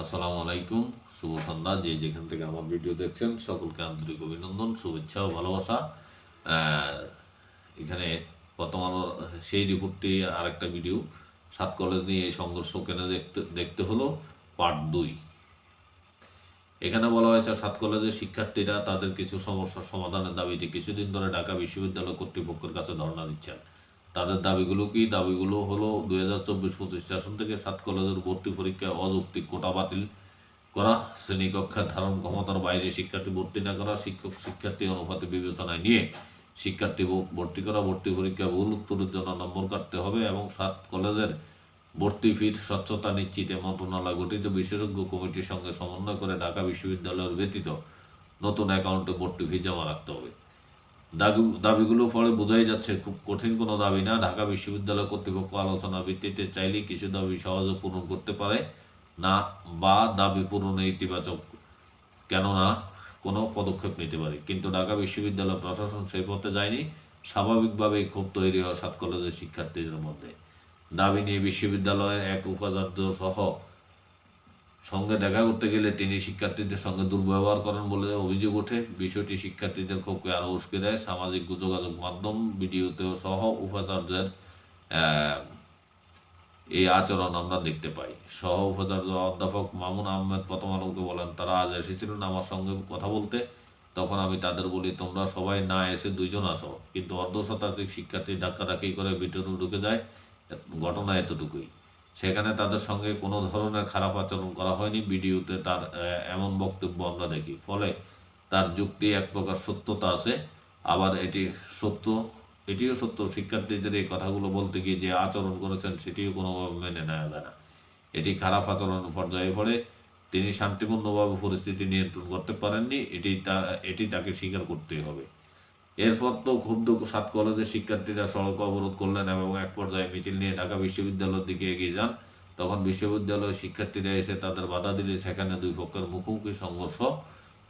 আসসালামু আলাইকুম শুভ সন্ধ্যা। যে যেখান থেকে আমার ভিডিও দেখছেন, সকলকে আন্তরিক অভিনন্দন, শুভেচ্ছা ও ভালোবাসা। এখানে আলো সেই রিপোর্টটি আরেকটা ভিডিও। সাত কলেজ নিয়ে এই সংঘর্ষ কেন দেখতে দেখতে হলো? পার্ট দুই। এখানে বলা হয়েছে, সাত কলেজের শিক্ষার্থীরা তাদের কিছু সমস্যার সমাধানের দাবিতে কিছুদিন ধরে ঢাকা বিশ্ববিদ্যালয় কর্তৃপক্ষের কাছে ধর্ণা দিচ্ছেন। তাদের দাবিগুলো কি? দাবিগুলো হলো দুই হাজার চব্বিশ পঁচিশ সেশন থেকে সাত কলেজের ভর্তি পরীক্ষায় অযৌক্তিক কোটা বাতিল করা শ্রেণীকক্ষার ধারণ ক্ষমতার বাইরে শিক্ষার্থী ভর্তি না করা, শিক্ষক শিক্ষার্থী অনুপাতে বিবেচনায় নিয়ে শিক্ষার্থী ভর্তি করা, ভর্তি পরীক্ষা ভুল উত্তরের জন্য নম্বর কাটতে হবে এবং সাত কলেজের ভর্তি ফির স্বচ্ছতা নিশ্চিতে মন্ত্রণালয় গঠিত। বিশেষজ্ঞ কমিটির সঙ্গে সমন্বয় করে ঢাকা বিশ্ববিদ্যালয়ের ব্যতীত নতুন অ্যাকাউন্টে ভর্তি ফি জমা রাখতে হবে। দাবি দাবিগুলো ফলে বোঝাই যাচ্ছে, খুব কঠিন কোনো দাবি না। ঢাকা বিশ্ববিদ্যালয় কর্তৃপক্ষ আলোচনার ভিত্তিতে চাইলেই কিছু দাবি সহজে পূরণ করতে পারে না বা দাবি পূরণে ইতিবাচক, কেননা কোনো পদক্ষেপ নিতে পারে। কিন্তু ঢাকা বিশ্ববিদ্যালয় প্রশাসন সেই পথে যায়নি। স্বাভাবিকভাবেই ক্ষোভ তৈরি হয় সাত কলেজের শিক্ষার্থীদের মধ্যে। দাবি নিয়ে বিশ্ববিদ্যালয়ের এক উপাচার্য সহ সঙ্গে দেখা করতে গেলে তিনি শিক্ষার্থীদের সঙ্গে দুর্ব্যবহার করেন বলে অভিযোগ ওঠে। বিষয়টি শিক্ষার্থীদের ক্ষোভকে আরও উস্কে দেয়। সামাজিক যোগাযোগ মাধ্যম, ভিডিওতেও সহ উপাচার্যের এই আচরণ আমরা দেখতে পাই। সহ উপাচার্য অধ্যাপক মামুন আহমেদ প্রথম আলোকে বলেন, তারা আজ এসেছিলেন আমার সঙ্গে কথা বলতে। তখন আমি তাদের বলি, তোমরা সবাই না এসে দুইজন আসো। কিন্তু অর্ধ শতাধিক শিক্ষার্থী ধাক্কাধাক্কি করে ভিতরে ঢুকে যায়। ঘটনা এতটুকুই। সেখানে তাদের সঙ্গে কোনো ধরনের খারাপ আচরণ করা হয়নি। ভিডিওতে তার এমন বক্তব্য আমরা দেখি। ফলে তার যুক্তি এক প্রকার সত্যতা আছে। আবার এটি সত্য, এটিও সত্য। শিক্ষার্থীদের এই কথাগুলো বলতে গিয়ে যে আচরণ করেছেন সেটিও কোনোভাবে মেনে নেওয়া যায় না। এটি খারাপ আচরণ পর্যায়ে পড়ে। তিনি শান্তিপূর্ণভাবে পরিস্থিতি নিয়ন্ত্রণ করতে পারেননি। এটি তা, এটি তাকে স্বীকার করতেই হবে। এরপর তো ক্ষুব্ধ সাত কলেজের শিক্ষার্থীরা সড়ক অবরোধ করলেন এবং এক পর্যায়ে মিছিল নিয়ে ঢাকা বিশ্ববিদ্যালয়ের দিকে এগিয়ে যান। তখন বিশ্ববিদ্যালয়ের শিক্ষার্থীরা এসে তাদের বাধা দিলে সেখানে দুই পক্ষের মুখোমুখি সংঘর্ষ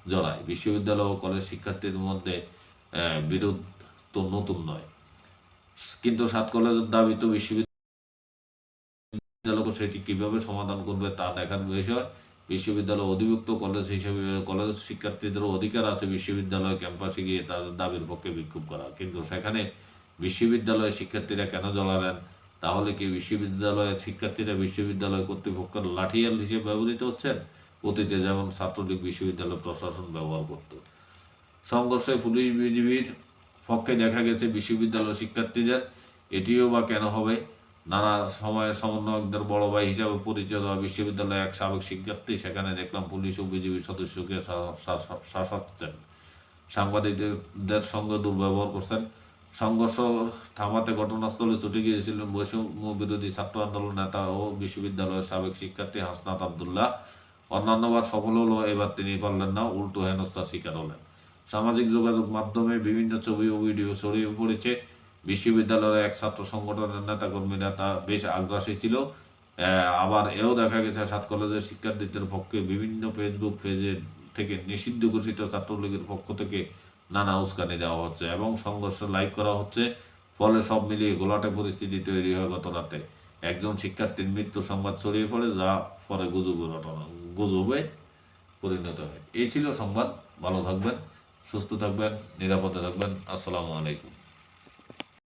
জড়ায়। বিশ্ববিদ্যালয় ও কলেজ শিক্ষার্থীর মধ্যে বিরোধ তো নতুন নয়। কিন্তু সাত কলেজের দাবি তো বিশ্ববিদ্যালয় সেটি কীভাবে সমাধান করবে তা দেখার বিষয়। বিশ্ববিদ্যালয় অধিভুক্ত কলেজ হিসেবে, কলেজ শিক্ষার্থীদেরও অধিকার আছে বিশ্ববিদ্যালয় ক্যাম্পাসে গিয়ে তাদের দাবির পক্ষে বিক্ষোভ করা। কিন্তু সেখানে বিশ্ববিদ্যালয়ের শিক্ষার্থীরা কেন জ্বলালেন তাহলে কি বিশ্ববিদ্যালয়ের শিক্ষার্থীরা বিশ্ববিদ্যালয় কর্তৃপক্ষের লাঠিয়াল হিসেবে ব্যবহৃত হচ্ছেন? অতীতে যেমন ছাত্রলীগ বিশ্ববিদ্যালয় প্রশাসন ব্যবহার করত। সংঘর্ষে পুলিশ বিজিবির পক্ষে দেখা গেছে বিশ্ববিদ্যালয় শিক্ষার্থীদের, এটিও বা কেন হবে? নানা সময়ের সমন্বয়কদের বড় ভাই হিসাবে পরিচয় দেওয়া বিশ্ববিদ্যালয়ের এক সাবেক শিক্ষার্থী, সেখানে দেখলাম পুলিশ ও বিজিবির সদস্যকে শাসাচ্ছেন। সাংবাদিকদের সঙ্গে দুর্ব্যবহার করছেন। সংঘর্ষ থামাতে ঘটনাস্থলে ছুটে গিয়েছিলেন বৈষম্য বিরোধী ছাত্র আন্দোলন নেতা ও বিশ্ববিদ্যালয়ের সাবেক শিক্ষার্থী হাসনাত আবদুল্লাহ। অন্যান্যবার সফল হলেও এবার তিনি পারলেন না, উল্টো হেনস্থার শিকার হলেন। সামাজিক যোগাযোগ মাধ্যমে বিভিন্ন ছবি ও ভিডিও ছড়িয়ে পড়েছে। বিশ্ববিদ্যালয়ের এক ছাত্র সংগঠনের নেতাকর্মীরা তা বেশ আগ্রাসী ছিল। আবার এও দেখা গেছে সাত কলেজের শিক্ষার্থীদের পক্ষে বিভিন্ন ফেসবুক পেজে থেকে নিষিদ্ধ ঘোষিত ছাত্রলীগের পক্ষ থেকে নানা উস্কানি দেওয়া হচ্ছে এবং সংঘর্ষ লাইভ করা হচ্ছে। ফলে সব মিলিয়ে গোলাটে পরিস্থিতি তৈরি হয় গত রাতে। একজন শিক্ষার্থীর মৃত্যু সংবাদ ছড়িয়ে পড়ে, যা পরে গুজবে ঘটনা গুজবে পরিণত হয়। এই ছিল সংবাদ। ভালো থাকবেন, সুস্থ থাকবেন, নিরাপদে থাকবেন। আসসালামু আলাইকুম।